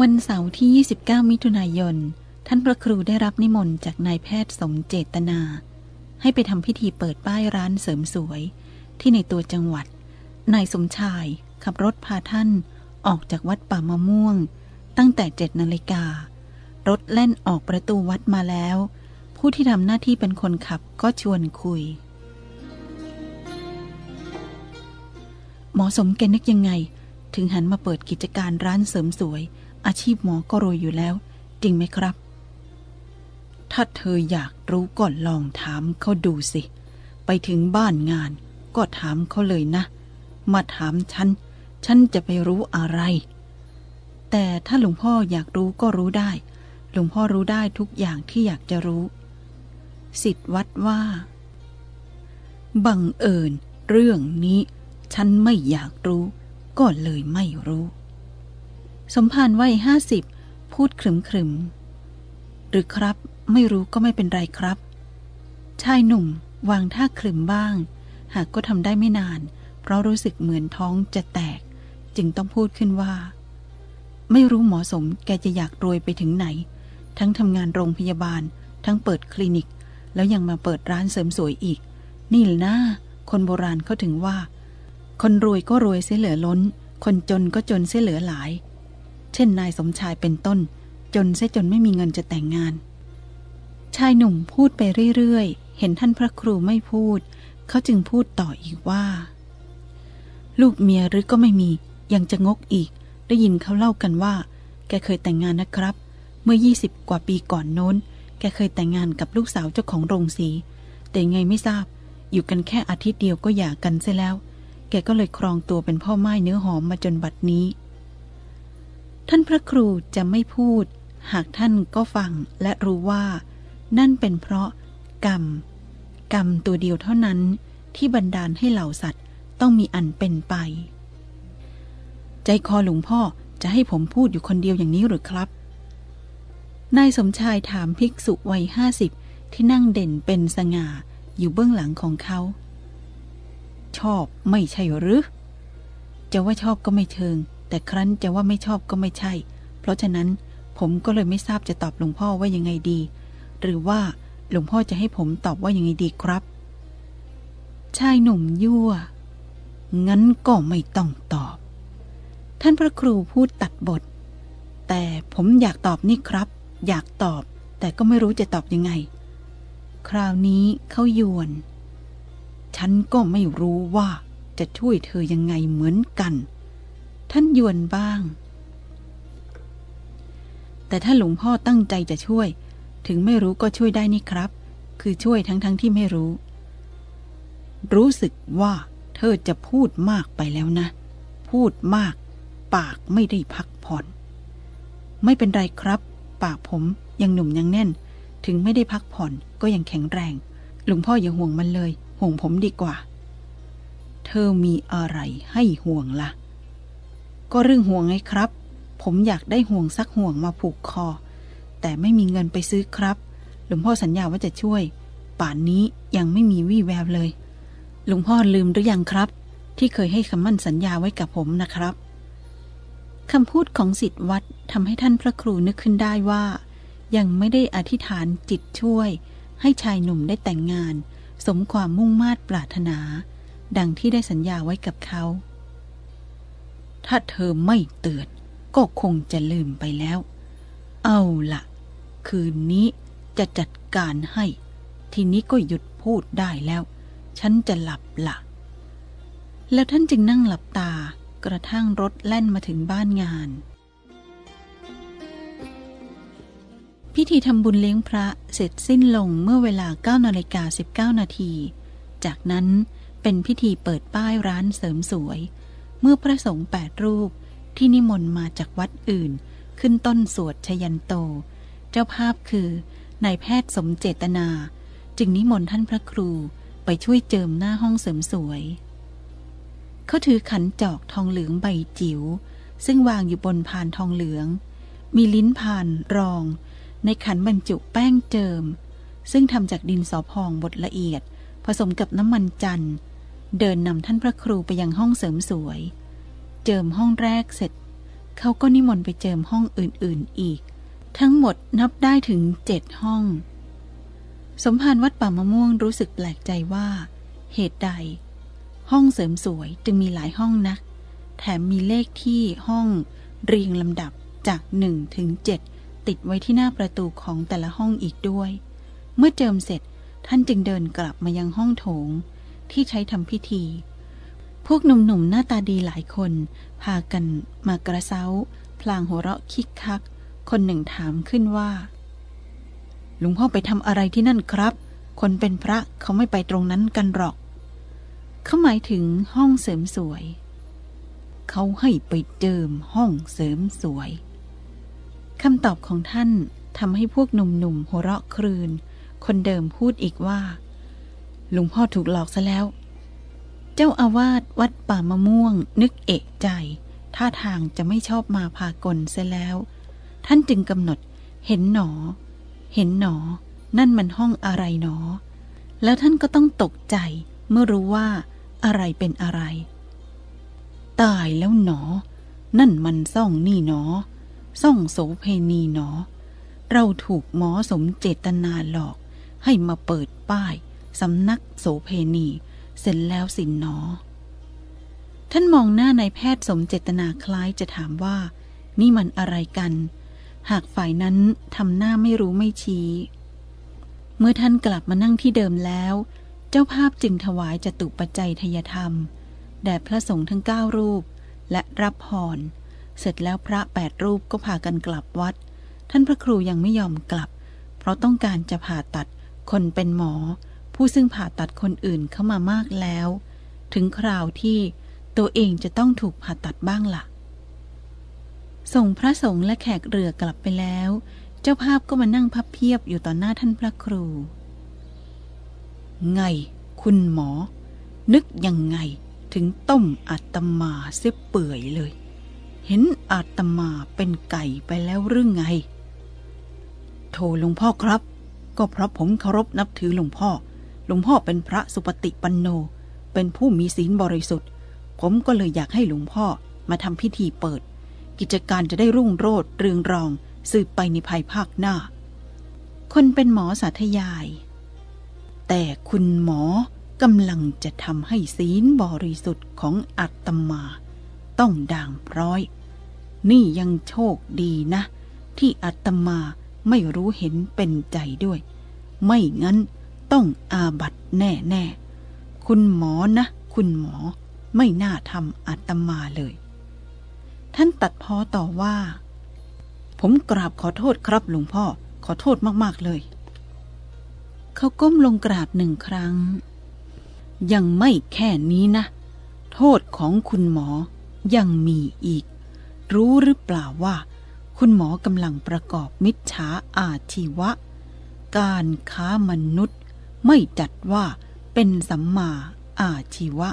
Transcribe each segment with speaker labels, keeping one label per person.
Speaker 1: วันเสาร์ที่ 29 มิถุนายน ท่านพระครูได้รับนิมนต์จากนายแพทย์สมเจตนา ให้ไปทำพิธีเปิดป้ายร้านเสริมสวย ที่ในตัวจังหวัด นายสมชายขับรถพาท่านออกจากวัดป่ามะม่วง ตั้งแต่เจ็ดนาฬิกา รถแล่นออกประตูวัดมาแล้ว ผู้ที่ทำหน้าที่เป็นคนขับก็ชวนคุย หมอสมแกนึกยังไง ถึงหันมาเปิดกิจการร้านเสริมสวย อาชีพหมอก็รวยอยู่แล้ว จริงไหมครับ ถ้าเธออยากรู้ก็ลองถามเขาดูสิ ไปถึงบ้านงาน ก็ถามเขาเลยนะ มาถามฉัน ฉันจะไปรู้อะไร แต่ถ้าหลวงพ่ออยากรู้ก็รู้ได้ หลวงพ่อรู้ได้ทุกอย่างที่อยากจะรู้ สิทธิ์วัดว่า บังเอิญเรื่องนี้ ฉันไม่อยากรู้ ก็เลยไม่รู้ สมภารวัยห้าสิบพูดขรึมขรึมหรือครับ ไม่รู้ก็ไม่เป็นไรครับ ชายหนุ่มวางท่าขรึมบ้าง หากก็ทำได้ไม่นาน เพราะรู้สึกเหมือนท้องจะแตก จึงต้องพูดขึ้นว่า ไม่รู้หมอสมแกจะอยากรวยไปถึงไหน ทั้งทำงานโรงพยาบาล ทั้งเปิดคลินิก แล้วยังมาเปิดร้านเสริมสวยอีก นี่แหละนะคนโบราณเขาถึงว่า คนรวยก็รวยเสียเหลือล้น คนจนก็จนเสียเหลือหลาย เช่นนายสมชายเป็นต้น จนเสียจนไม่มีเงินจะแต่งงาน ชายหนุ่มพูดไปเรื่อยๆ เห็นท่านพระครูไม่พูด เขาจึงพูดต่ออีกว่า ลูกเมียหรือก็ไม่มี ยังจะงกอีก ได้ยินเขาเล่ากันว่า แกเคยแต่งงานนะครับ เมื่อ 20 กว่าปีก่อนโน้น แกเคยแต่งงานกับลูกสาวเจ้าของโรงสี แต่ไงไม่ทราบ อยู่กันแค่อาทิตย์เดียวก็หย่ากันเสียแล้ว แกก็เลยครองตัวเป็นพ่อไม้เนื้อหอมมาจนบัดนี้ ท่านพระครูจะไม่พูด หากท่านก็ฟังและรู้ว่า นั่นเป็นเพราะกรรม กรรมตัวเดียวเท่านั้นที่บันดาลให้เหล่าสัตว์ต้องมีอันเป็นไป ใจคอหลวงพ่อจะให้ผมพูดอยู่คนเดียวอย่างนี้หรือครับ นายสมชายถามภิกษุวัยห้าสิบที่นั่งเด่นเป็นสง่าอยู่เบื้องหลังของเขา ชอบไม่ใช่หรือ จะว่าชอบก็ไม่เชิง แต่ครั้นจะว่าไม่ชอบก็ไม่ใช่ เพราะฉะนั้นผมก็เลยไม่ทราบจะตอบหลวงพ่อว่ายังไงดี หรือว่าหลวงพ่อจะให้ผมตอบว่ายังไงดีครับชายหนุ่มยั่ว งั้นก็ไม่ต้องตอบ ท่านพระครูพูดตัดบท แต่ผมอยากตอบนี่ครับ อยากตอบ แต่ก็ไม่รู้จะตอบยังไง คราวนี้เขายวน ฉันก็ไม่รู้ว่าจะช่วยเธอยังไงเหมือนกัน ท่านยวนบ้าง แต่ถ้าหลวงพ่อตั้งใจจะช่วย ถึงไม่รู้ก็ช่วยได้นี่ครับ คือช่วยทั้งๆทที่ไม่รู้ รู้สึกว่าเธอจะพูดมากไปแล้วนะ พูดมาก ปากไม่ได้พักผ่อน ไม่เป็นไรครับ ปากผมยังหนุ่มยังแน่น ถึงไม่ได้พักผ่อนก็ยังแข็งแรง หลวงพ่ออย่าห่วงมันเลย ห่วงผมดีกว่า เธอมีอะไรให้ห่วงละ่ะ ก็เรื่องห่วงไงครับ ผมอยากได้ห่วงสักห่วงมาผูกคอ แต่ไม่มีเงินไปซื้อครับ หลวงพ่อสัญญาว่าจะช่วย ป่านนี้ยังไม่มีวี่แววเลย หลวงพ่อลืมหรือยังครับ ที่เคยให้คำมั่นสัญญาไว้กับผมนะครับคำพูดของสิทธิวัดทำให้ท่านพระครูนึกขึ้นได้ว่า ยังไม่ได้อธิษฐานจิตช่วย ให้ชายหนุ่มได้แต่งงาน สมความมุ่งมา่ปรารถนา ดังที่ได้สัญญาไว้กับเขา ถ้าเธอไม่เตือน ก็คงจะลืมไปแล้ว เอาละคืนนี้จะจัดการให้ ทีนี้ก็หยุดพูดได้แล้ว ฉันจะหลับละแล้วท่านจึงนั่งหลับตากระทั่งรถแล่นมาถึงบ้านงาน พิธีทำบุญเลี้ยงพระเสร็จสิ้นลงเมื่อเวลา9นาฬิกา19นาที จากนั้นเป็นพิธีเปิดป้ายร้านเสริมสวย เมื่อพระสงฆ์แปดรูปที่นิมนต์มาจากวัดอื่น ขึ้นต้นสวดชยันโต เจ้าภาพคือนายแพทย์สมเจตนา จึงนิมนต์ท่านพระครูไปช่วยเจิมหน้าห้องเสริมสวย เขาถือขันจอกทองเหลืองใบจิว๋ว ซึ่งวางอยู่บนพานทองเหลือง มีลิ้นพานรอง ในขันบรรจุแป้งเจิม ซึ่งทำจากดินสอพองบดละเอียด ผสมกับน้ำมันจันทร์ เดินนำท่านพระครูไปยังห้องเสริมสวย เจิมห้องแรกเสร็จ เขาก็นิมนต์ไปเจิมห้องอื่นๆอีก ทั้งหมดนับได้ถึงเจ็ดห้อง สมภารวัดป่ามะม่วงรู้สึกแปลกใจว่า เหตุใด ห้องเสริมสวยจึงมีหลายห้องนัก แถมมีเลขที่ห้องเรียงลำดับจากหนึ่งถึงเจ็ดติดไว้ที่หน้าประตูของแต่ละห้องอีกด้วย เมื่อเจิมเสร็จท่านจึงเดินกลับมายังห้องโถง ที่ใช้ทำพิธี พวกหนุ่มๆหน้าตาดีหลายคน พากันมากระเซ้า พลางหัวเราะคิกคัก คนหนึ่งถามขึ้นว่า หลวงพ่อไปทำอะไรที่นั่นครับ คนเป็นพระเขาไม่ไปตรงนั้นกันหรอก เขาหมายถึงห้องเสริมสวย เขาให้ไปเจิมห้องเสริมสวยคำตอบของท่านทำให้พวกหนุ่มๆหัวเราะครืน คนเดิมพูดอีกว่า หลวงพ่อถูกหลอกซะแล้ว เจ้าอาวาสวัดป่ามะม่วง นึกเอกใจ ท่าทางจะไม่ชอบมาพากลเสียแล้ว ท่านจึงกำหนดเห็นหนอ เห็นหนอ นั่นมันห้องอะไรหนอ แล้วท่านก็ต้องตกใจเมื่อรู้ว่าอะไรเป็นอะไร ตายแล้วหนอ นั่นมันซ่องนี่หนอ ซ่องโสเพณีหนอ เราถูกหมอสมเจตนาหลอกให้มาเปิดป้าย สำนักโสเพณีเสร็จแล้วสินหนอ ท่านมองหน้านายแพทย์สมเจตนาคล้ายจะถามว่า นี่มันอะไรกัน หากฝ่ายนั้นทำหน้าไม่รู้ไม่ชี้ เมื่อท่านกลับมานั่งที่เดิมแล้ว เจ้าภาพจึงถวายจตุปัจจัยทยธรรม แด่พระสงฆ์ทั้งเก้ารูป และรับพร เสร็จแล้วพระแปดรูปก็พากันกลับวัด ท่านพระครูยังไม่ยอมกลับ เพราะต้องการจะผ่าตัดคนเป็นหมอ ผู้ซึ่งผ่าตัดคนอื่นเข้ามามากแล้ว ถึงคราวที่ตัวเองจะต้องถูกผ่าตัดบ้างละ่ะ ส่งพระสงฆ์และแขกเรือกลับไปแล้ว เจ้าภาพก็มานั่งพับเพียบอยู่ต่อหน้าท่านพระครู ไง คุณหมอ นึกยังไงถึงต้มอาตมาเสียเปื่อยเลย เห็นอาตมาเป็นไก่ไปแล้วหรือไง โทหลวงพ่อครับ ก็เพราะผมเคารพนับถือหลวงพ่อ หลวงพ่อเป็นพระสุปฏิปันโน เป็นผู้มีศีลบริสุทธิ์ ผมก็เลยอยากให้หลวงพ่อมาทำพิธีเปิด กิจการจะได้รุ่งโรจน์เรืองรอง สืบไปในภายภาคหน้า คนเป็นหมอสาธยาย แต่คุณหมอกำลังจะทำให้ศีลบริสุทธิ์ของอาตมา ต้องด่างพร้อย นี่ยังโชคดีนะ ที่อาตมาไม่รู้เห็นเป็นใจด้วย ไม่งั้น ต้องอาบัตแน่แน่ๆคุณหมอนะ คุณหมอไม่น่าทำอาตมาเลย ท่านตัดพ้อต่อว่า ผมกราบขอโทษครับหลวงพ่อขอโทษมาก ๆ เลย เขาก้มลงกราบหนึ่งครั้ง ยังไม่แค่นี้นะ โทษของคุณหมอยังมีอีก รู้หรือเปล่าว่า คุณหมอกำลังประกอบมิจฉาอาชีวะ การค้ามนุษย์ ไม่จัดว่าเป็นสัมมาอาชีวะ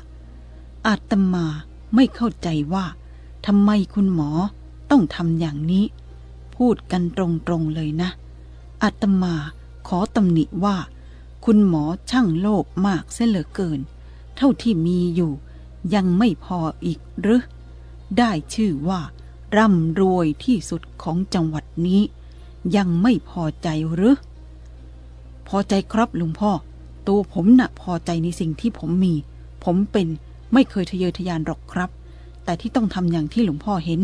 Speaker 1: อาตมาไม่เข้าใจว่าทำไมคุณหมอต้องทำอย่างนี้ พูดกันตรงๆเลยนะอาตมาขอตำหนิว่า คุณหมอช่างโลภมากเสียเหลือเกิน เท่าที่มีอยู่ ยังไม่พออีกหรือได้ชื่อว่า ร่ำรวยที่สุดของจังหวัดนี้ ยังไม่พอใจหรือ พอใจครับลุงพ่อ ตัวผมน่ะพอใจในสิ่งที่ผมมี ผมเป็นไม่เคยทะเยอทะยานหรอกครับ แต่ที่ต้องทำอย่างที่หลวงพ่อเห็น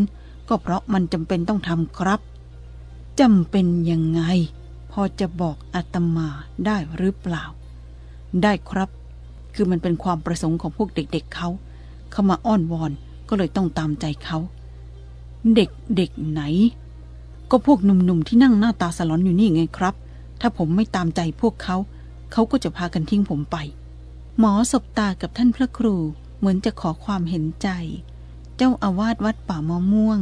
Speaker 1: ก็เพราะมันจำเป็นต้องทำครับจำเป็นยังไง พอจะบอกอาตมาได้หรือเปล่า ได้ครับ คือมันเป็นความประสงค์ของพวกเด็กๆเเขา เขามาอ้อนวอนก็เลยต้องตามใจเขา เด็กเด็กไหน ก็พวกหนุ่มๆที่นั่งหน้าตาสลอนอยู่นี่ไงครับ ถ้าผมไม่ตามใจพวกเขา เขาก็จะพากันทิ้งผมไป หมอสบตากับท่านพระครูเหมือนจะขอความเห็นใจ เจ้าอาวาสวัดป่ามะม่วง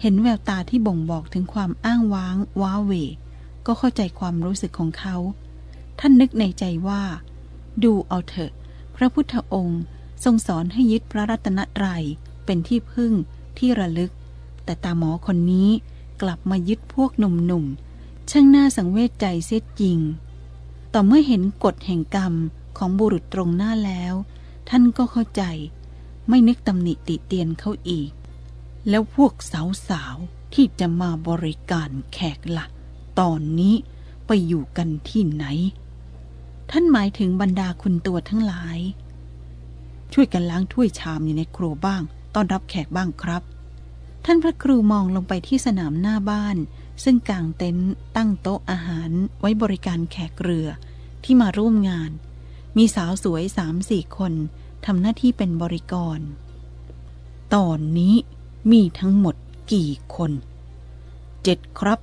Speaker 1: เห็นแววตาที่บ่งบอกถึงความอ้างว้าง ว้าเหวก็เข้าใจความรู้สึกของเขา ท่านนึกในใจว่า ดูเอาเถอะ พระพุทธองค์ทรงสอนให้ยึดพระรัตนตรัยเป็นที่พึ่งที่ระลึก แต่ตาหมอคนนี้กลับมายึดพวกหนุ่มๆ ช่างน่าสังเวชใจเสียจริง ต่อเมื่อเห็นกฎแห่งกรรมของบุรุษตรงหน้าแล้ว ท่านก็เข้าใจ ไม่นึกตำหนิติเตียนเขาอีก แล้วพวกสาวๆที่จะมาบริการแขกละ่ะ ตอนนี้ไปอยู่กันที่ไหน ท่านหมายถึงบรรดาคุณตัวทั้งหลาย ช่วยกันล้างถ้วยชามอยู่ในครัวบ้าง ต้อนรับแขกบ้างครับ ท่านพระครูมองลงไปที่สนามหน้าบ้าน ซึ่งกางเต็นท์ตั้งโต๊ะอาหารไว้บริการแขกเรือที่มาร่วมงาน มีสาวสวยสามสี่คนทำหน้าที่เป็นบริกร ตอนนี้มีทั้งหมดกี่คนเจ็ดครับ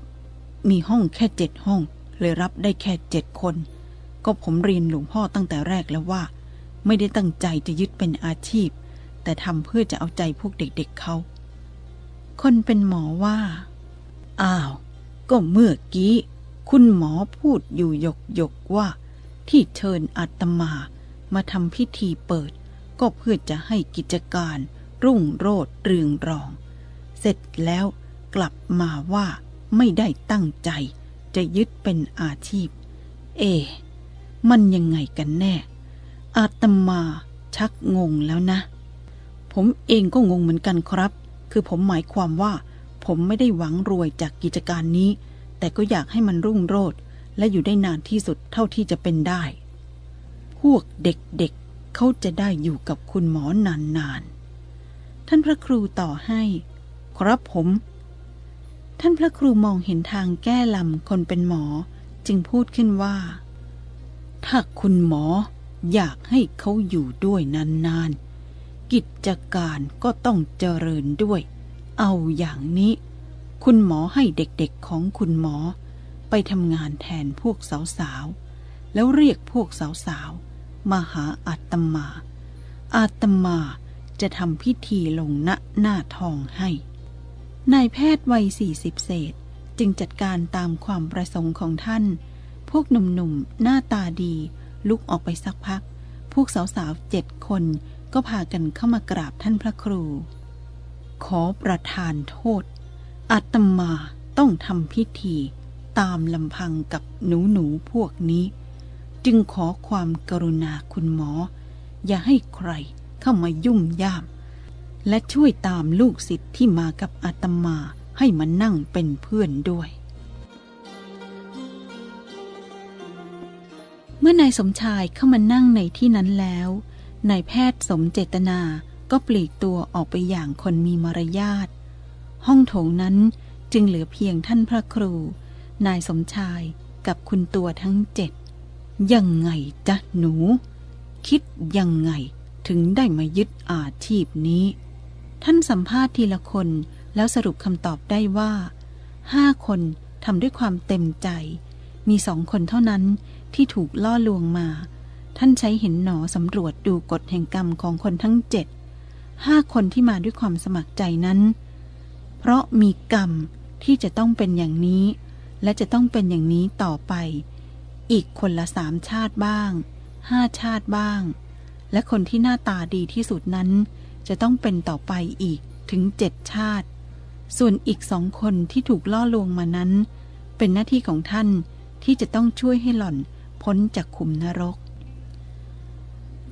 Speaker 1: มีห้องแค่เจ็ดห้อง เลยรับได้แค่เจ็ดคน ก็ผมเรียนหลวงพ่อตั้งแต่แรกแล้วว่า ไม่ได้ตั้งใจจะยึดเป็นอาชีพ แต่ทำเพื่อจะเอาใจพวกเด็กๆเเขา คนเป็นหมอว่า อ้าว ก็เมื่อกี้ คุณหมอพูดอยู่หยกหยกว่า ที่เชิญอาตมามาทำพิธีเปิด ก็เพื่อจะให้กิจการรุ่งโรจน์เรืองรอง เสร็จแล้วกลับมาว่าไม่ได้ตั้งใจ จะยึดเป็นอาชีพ เอะมันยังไงกันแน่ อาตมาชักงงแล้วนะ ผมเองก็งงเหมือนกันครับ คือผมหมายความว่า ผมไม่ได้หวังรวยจากกิจการนี้ แต่ก็อยากให้มันรุ่งโรจน์และอยู่ได้นานที่สุดเท่าที่จะเป็นได้ พวกเด็กๆเเขาจะได้อยู่กับคุณหมอนานๆ ท่านพระครูต่อให้ ครับผม ท่านพระครูมองเห็นทางแก้ลำคนเป็นหมอจึงพูดขึ้นว่า ถ้าคุณหมออยากให้เขาอยู่ด้วยนานๆ กิจการก็ต้องเจริญด้วย เอาอย่างนี้ คุณหมอให้เด็กๆของคุณหมอ ไปทำงานแทนพวกสาวๆ แล้วเรียกพวกสาวๆ มาหาอาตมา อาตมาจะทำพิธีลงณหน้าทองให้ นายแพทย์วัยสี่สิบเศษจึงจัดการตามความประสงค์ของท่าน พวกหนุ่มๆ หน้าตาดี ลุกออกไปสักพัก พวกสาวๆเจ็ดคนก็พากันเข้ามากราบท่านพระครู ขอประทานโทษ อาตมาต้องทำพิธีตามลำพังกับหนูหนูๆพวกนี้ จึงขอความกรุณาคุณหมอ อย่าให้ใครเข้ามายุ่งย่าม และช่วยตามลูกศิษย์ที่มากับอาตมาให้มานั่งเป็นเพื่อนด้วย เมื่อนายสมชายเข้ามานั่งในที่นั้นแล้วนายแพทย์สมเจตนา ก็ปลีกตัวออกไปอย่างคนมีมารยาท ห้องโถงนั้นจึงเหลือเพียงท่านพระครู นายสมชายกับคุณตัวทั้งเจ็ด ยังไงจ๊ะหนู คิดยังไงถึงได้มายึดอาชีพนี้ ท่านสัมภาษณ์ทีละคนแล้วสรุปคำตอบได้ว่าห้าคนทำด้วยความเต็มใจ มีสองคนเท่านั้นที่ถูกล่อลวงมา ท่านใช้เห็นหนอสำรวจดูกฎแห่งกรรมของคนทั้งเจ็ด ห้าคนที่มาด้วยความสมัครใจนั้น เพราะมีกรรมที่จะต้องเป็นอย่างนี้ และจะต้องเป็นอย่างนี้ต่อไป อีกคนละสามชาติบ้างห้าชาติบ้าง และคนที่หน้าตาดีที่สุดนั้น จะต้องเป็นต่อไปอีกถึงเจ็ดชาติ ส่วนอีกสองคนที่ถูกล่อลวงมานั้น เป็นหน้าที่ของท่านที่จะต้องช่วยให้หล่อนพ้นจากขุมนรก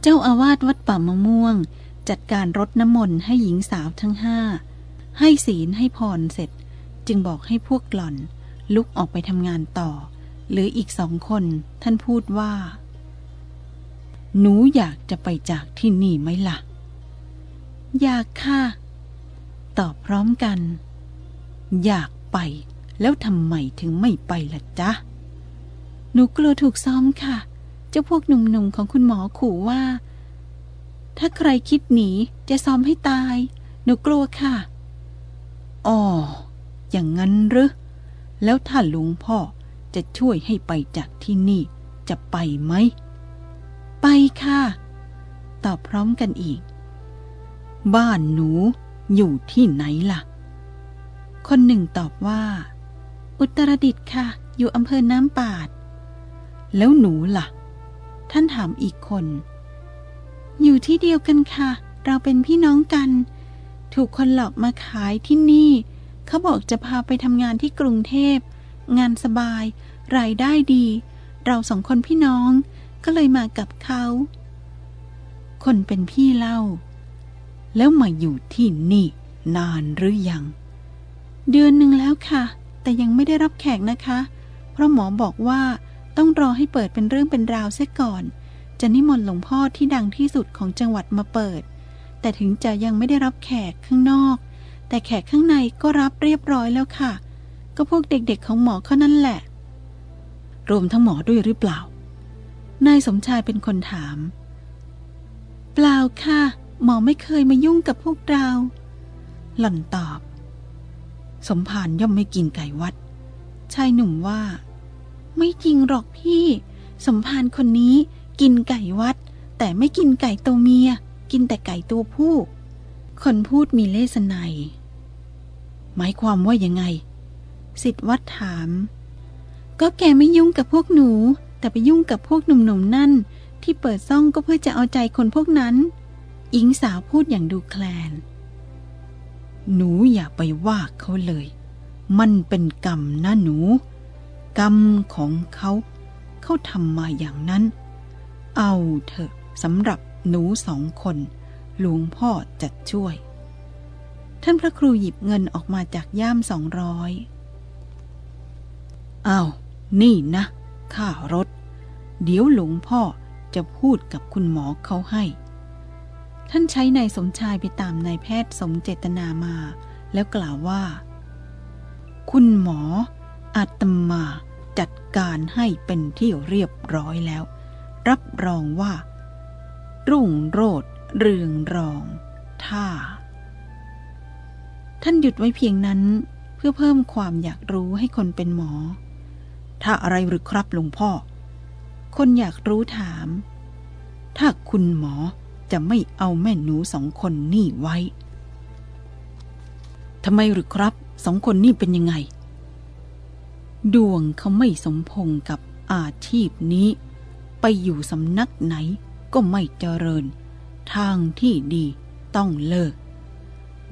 Speaker 1: เจ้าอาวาสวัดป่ามะม่วง จัดการรดน้ำมนต์ให้หญิงสาวทั้งห้า ให้ศีลให้พรเสร็จ จึงบอกให้พวกหล่อน ลุกออกไปทำงานต่อ หรืออีกสองคนท่านพูดว่า หนูอยากจะไปจากที่นี่ไหมล่ะ อยากค่ะ ตอบพร้อมกัน อยากไป แล้วทำไมถึงไม่ไปล่ะจ๊ะ หนูกลัวถูกซ้อมค่ะ เจ้าพวกหนุ่มๆของคุณหมอขู่ว่า ถ้าใครคิดหนีจะซ้อมให้ตาย หนูกลัวค่ะ อ๋อ อย่างนั้นหรือ แล้วถ้าหลวงพ่อจะช่วยให้ไปจากที่นี่ จะไปไหม ไปค่ะ ตอบพร้อมกันอีก บ้านหนูอยู่ที่ไหนล่ะ คนหนึ่งตอบว่า อุตรดิตถ์ค่ะ อยู่อำเภอน้ำปาด แล้วหนูล่ะ ท่านถามอีกคน อยู่ที่เดียวกันค่ะ เราเป็นพี่น้องกัน ถูกคนหลอกมาขายที่นี่ เขาบอกจะพาไปทำงานที่กรุงเทพ งานสบาย รายได้ดี เราสองคนพี่น้องก็เลยมากับเขา คนเป็นพี่เล่า แล้วมาอยู่ที่นี่ นานหรือยัง เดือนหนึ่งแล้วค่ะ แต่ยังไม่ได้รับแขกนะคะ เพราะหมอบอกว่าต้องรอให้เปิดเป็นเรื่องเป็นราวเสียก่อน จะนิมนต์หลวงพ่อที่ดังที่สุดของจังหวัดมาเปิด แต่ถึงจะยังไม่ได้รับแขกข้างนอก แต่แขกข้างในก็รับเรียบร้อยแล้วค่ะ ก็พวกเด็กๆของหมอเขานั่นแหละ รวมทั้งหมอด้วยหรือเปล่า นายสมชายเป็นคนถาม เปล่าค่ะ หมอไม่เคยมายุ่งกับพวกเรา หล่อนตอบ สมภารย่อมไม่กินไก่วัด ชายหนุ่มว่า ไม่จริงหรอกพี่ สมภารคนนี้ กินไก่วัด แต่ไม่กินไก่ตัวเมีย กินแต่ไก่ตัวผู้ คนพูดมีเลสไนหมายความว่ายังไง สิทธวัดถาม ก็แกไม่ยุ่งกับพวกหนู แต่ไปยุ่งกับพวกหนุ่มๆนั่น ที่เปิดซ่องก็เพื่อจะเอาใจคนพวกนั้นหญิงสาวพูดอย่างดูแคลน หนูอย่าไปว่าเขาเลย มันเป็นกรรมนะหนู กรรมของเขา เขาทำมาอย่างนั้น เอาเถอะสำหรับหนูสองคน หลวงพ่อจะช่วย ท่านพระครูหยิบเงินออกมาจากย่ามสองร้อยเอานี่นะค่ารถ เดี๋ยวหลวงพ่อจะพูดกับคุณหมอเขาให้ ท่านใช้นายสมชายไปตามนายแพทย์สมเจตนามา แล้วกล่าวว่า คุณหมออาตมาจัดการให้เป็นที่เรียบร้อยแล้ว รับรองว่า รุ่งโรดเรืองรอง ท่า ท่านหยุดไว้เพียงนั้นเพื่อเพิ่มความอยากรู้ให้คนเป็นหมอ ถ้าอะไรหรือครับหลวงพ่อ คนอยากรู้ถาม ถ้าคุณหมอจะไม่เอาแม่หนูสองคนนี่ไว้ทำไมหรือครับสองคนนี่เป็นยังไง ดวงเขาไม่สมพงกับอาชีพนี้ ไปอยู่สำนักไหนก็ไม่เจริญ ทางที่ดีต้องเลิก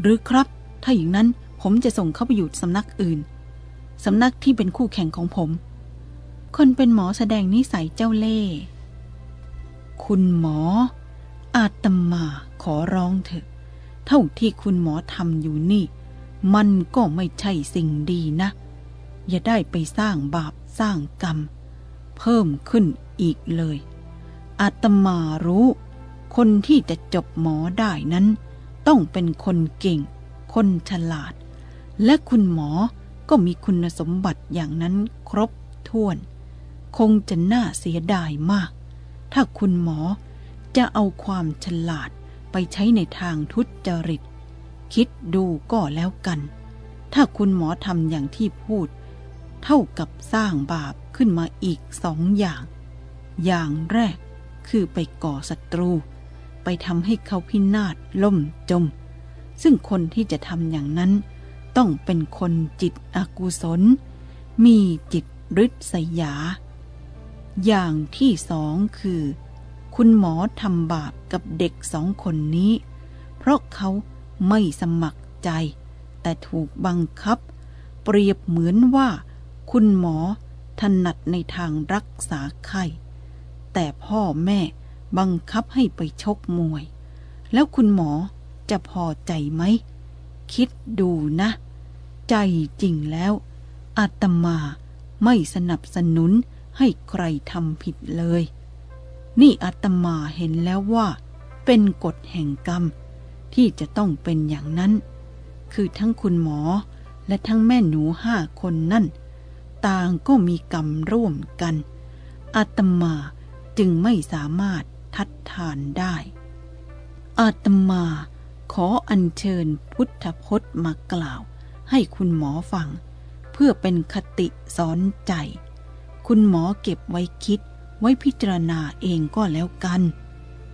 Speaker 1: หรือครับ ถ้าอย่างนั้นผมจะส่งเขาไปอยู่สำนักอื่น สำนักที่เป็นคู่แข่งของผม คนเป็นหมอแสดงนิสัยเจ้าเล่ห์คุณหมอ อาตมาขอร้องเถอะ เท่าที่คุณหมอทำอยู่นี่ มันก็ไม่ใช่สิ่งดีนะ อย่าได้ไปสร้างบาปสร้างกรรม เพิ่มขึ้นอีกเลย อาตมารู้ คนที่จะจบหมอได้นั้น ต้องเป็นคนเก่ง คนฉลาด และคุณหมอก็มีคุณสมบัติอย่างนั้นครบถ้วน คงจะน่าเสียดายมาก ถ้าคุณหมอจะเอาความฉลาดไปใช้ในทางทุจริต คิดดูก็แล้วกัน ถ้าคุณหมอทำอย่างที่พูด เท่ากับสร้างบาปขึ้นมาอีกสองอย่าง อย่างแรกคือไปก่อศัตรู ไปทำให้เขาพินาศล่มจม ซึ่งคนที่จะทำอย่างนั้น ต้องเป็นคนจิตอกุศล มีจิตริษยา อย่างที่สองคือ คุณหมอทำบาปกับเด็กสองคนนี้ เพราะเขาไม่สมัครใจ แต่ถูกบังคับ เปรียบเหมือนว่า คุณหมอถนัดในทางรักษาไข้ แต่พ่อแม่บังคับให้ไปชกมวย แล้วคุณหมอจะพอใจไหม คิดดูนะ ใจจริงแล้วอาตมาไม่สนับสนุนให้ใครทำผิดเลย นี่อาตมาเห็นแล้วว่า เป็นกฎแห่งกรรม ที่จะต้องเป็นอย่างนั้น คือทั้งคุณหมอและทั้งแม่หนูห้าคนนั่น ต่างก็มีกรรมร่วมกัน อาตมาจึงไม่สามารถทัดทานได้ อาตมาขออัญเชิญพุทธพจน์มากล่าว ให้คุณหมอฟัง เพื่อเป็นคติสอนใจ คุณหมอเก็บไว้คิดไว้พิจารณาเองก็แล้วกัน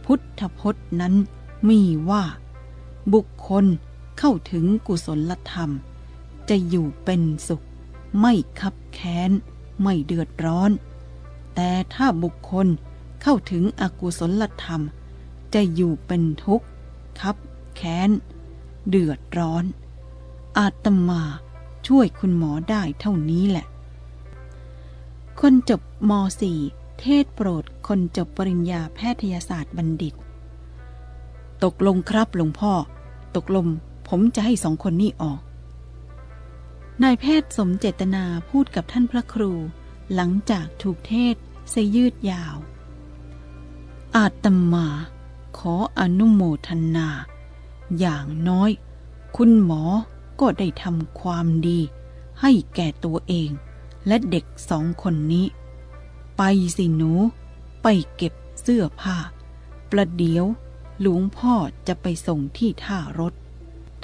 Speaker 1: พุทธพจน์นั้นมีว่า บุคคลเข้าถึงกุศลธรรม จะอยู่เป็นสุข ไม่คับแค้น ไม่เดือดร้อน แต่ถ้าบุคคลเข้าถึงอกุศลธรรม จะอยู่เป็นทุกข์ คับแค้น เดือดร้อน อาตมาช่วยคุณหมอได้เท่านี้แหละ คนจบม .4 เทศโปรดคนจบปริญญาแพทยศาสตร์บัณฑิต ตกลงครับหลวงพ่อ ตกลงผมจะให้สองคนนี้ออก นายแพทย์สมเจตนาพูดกับท่านพระครู หลังจากถูกเทศเสยืดยาว อาตมา ขออนุโมทนา อย่างน้อย คุณหมอก็ได้ทำความดี ให้แก่ตัวเองและเด็กสองคนนี้ ไปสิหนู ไปเก็บเสื้อผ้า ประเดี๋ยวหลวงพ่อจะไปส่งที่ท่ารถ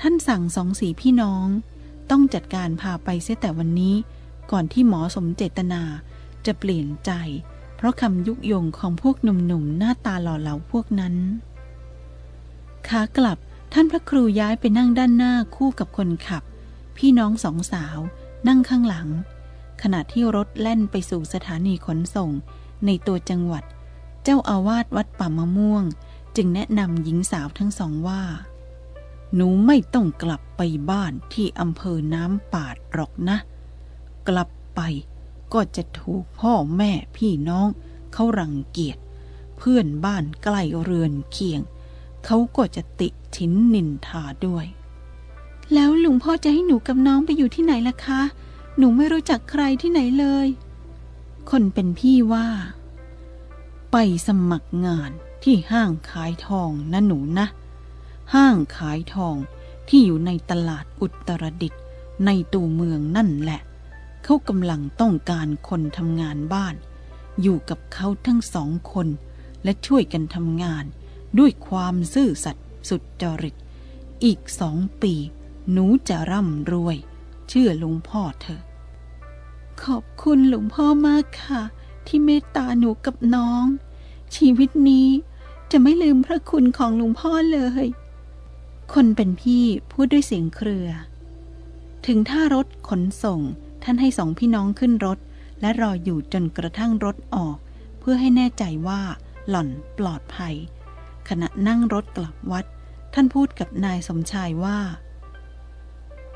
Speaker 1: ท่านสั่งสองสีพี่น้อง ต้องจัดการพาไปเสียแต่วันนี้ ก่อนที่หมอสมเจตนาจะเปลี่ยนใจ เพราะคำยุยงของพวกหนุ่มๆหน้าตาหล่อเหลาพวกนั้นขากลับท่านพระครูย้ายไปนั่งด้านหน้าคู่กับคนขับ พี่น้องสองสาวนั่งข้างหลัง ขณะที่รถแล่นไปสู่สถานีขนส่ง ในตัวจังหวัด เจ้าอาวาสวัดป่ามะม่วง จึงแนะนำหญิงสาวทั้งสองว่า หนูไม่ต้องกลับไปบ้านที่อำเภอน้ำปาดหรอกนะ กลับไปก็จะถูกพ่อแม่พี่น้องเขารังเกียจ เพื่อนบ้านใกล้เรือนเคียง เขาก็จะติชินนินทาด้วย แล้วลุงพ่อจะให้หนูกับน้องไปอยู่ที่ไหนล่ะคะ หนูไม่รู้จักใครที่ไหนเลย คนเป็นพี่ว่า ไปสมัครงานที่ห้างขายทองนะหนูนะ ห้างขายทองที่อยู่ในตลาดอุตรดิตถ์ในตัวเมืองนั่นแหละ เขากำลังต้องการคนทำงานบ้าน อยู่กับเขาทั้งสองคน และช่วยกันทำงาน ด้วยความซื่อสัตย์สุดจริต อีกสองปี หนูจะร่ำรวย เชื่อลวงพ่อเถอขอบคุณหลวงพ่อมากค่ะ ที่เมตตาหนูกับน้อง ชีวิตนี้จะไม่ลืมพระคุณของหลวงพ่อเลย คนเป็นพี่พูดด้วยเสียงเครือ ถึงท่ารถขนส่ง ท่านให้สองพี่น้องขึ้นรถ และรออยู่จนกระทั่งรถออก เพื่อให้แน่ใจว่าหล่อนปลอดภัย ขณะนั่งรถกลับวัด ท่านพูดกับนายสมชายว่า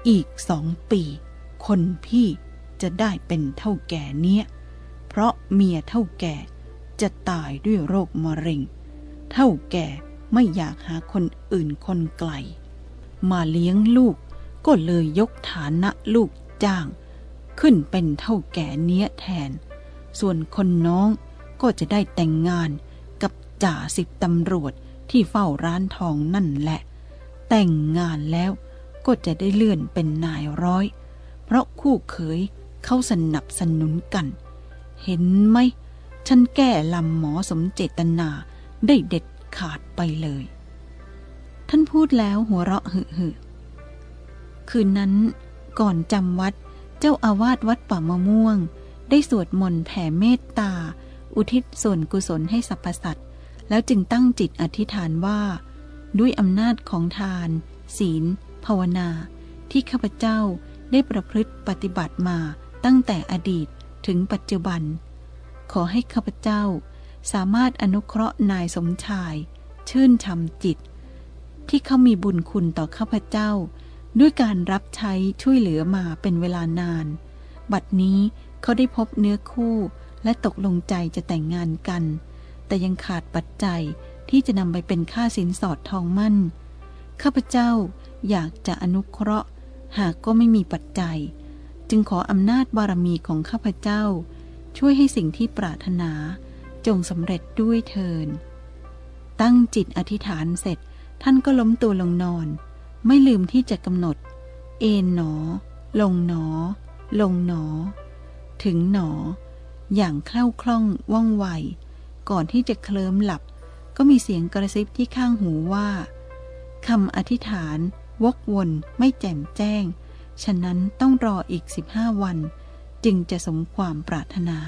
Speaker 1: อีกสองปี คนพี่จะได้เป็นเท่าแก่เนี้ย เพราะเมียเท่าแก่จะตายด้วยโรคมะเร็ง เท่าแก่ ไม่อยากหาคนอื่นคนไกล มาเลี้ยงลูกก็เลยยกฐานะลูกจ้าง ขึ้นเป็นเท่าแก่เนี้ยแทน ส่วนคนน้องก็จะได้แต่งงานกับจ่าสิบตำรวจที่เฝ้าร้านทองนั่นแหละ แต่งงานแล้วก็จะได้เลื่อนเป็นนายร้อย เพราะคู่เขยเขาสนับสนุนกัน เห็นไหม ฉันแก้ลำหมอสมเจตนาได้เด็ด ขาดไปเลย ท่านพูดแล้วหัวเราะหึหึคืนนั้นก่อนจำวัดเจ้าอาวาสวัดป่ามะม่วง ได้สวดมนต์แผ่เมตตา อุทิศส่วนกุศลให้สรรพสัตว์แล้วจึงตั้งจิตอธิษฐานว่า ด้วยอำนาจของทาน ศีล ภาวนา ที่ข้าพเจ้าได้ประพฤติปฏิบัติมาตั้งแต่อดีตถึงปัจจุบัน ขอให้ข้าพเจ้า สามารถอนุเคราะห์นายสมชาย ชื่นชมจิต ที่เขามีบุญคุณต่อข้าพเจ้า ด้วยการรับใช้ช่วยเหลือมาเป็นเวลานาน บัดนี้เขาได้พบเนื้อคู่และตกลงใจจะแต่งงานกัน แต่ยังขาดปัจจัยที่จะนำไปเป็นค่าสินสอดทองมั่น ข้าพเจ้าอยากจะอนุเคราะห์ หากก็ไม่มีปัจจัย จึงขออำนาจบารมีของข้าพเจ้า ช่วยให้สิ่งที่ปรารถนา จงสำเร็จด้วยเทิน ตั้งจิตอธิษฐานเสร็จ ท่านก็ล้มตัวลงนอน ไม่ลืมที่จะกำหนด เอนหนอ ลงหนอ ลงหนอ ถึงหนอ อย่างคล่าคล่องว่องไว ก่อนที่จะเคลิ้มหลับ ก็มีเสียงกระซิบที่ข้างหูว่าคำอธิษฐาน วกวนไม่แจ่มแจ้ง ฉะนั้นต้องรออีก 15 วัน จึงจะสมความปรารถนา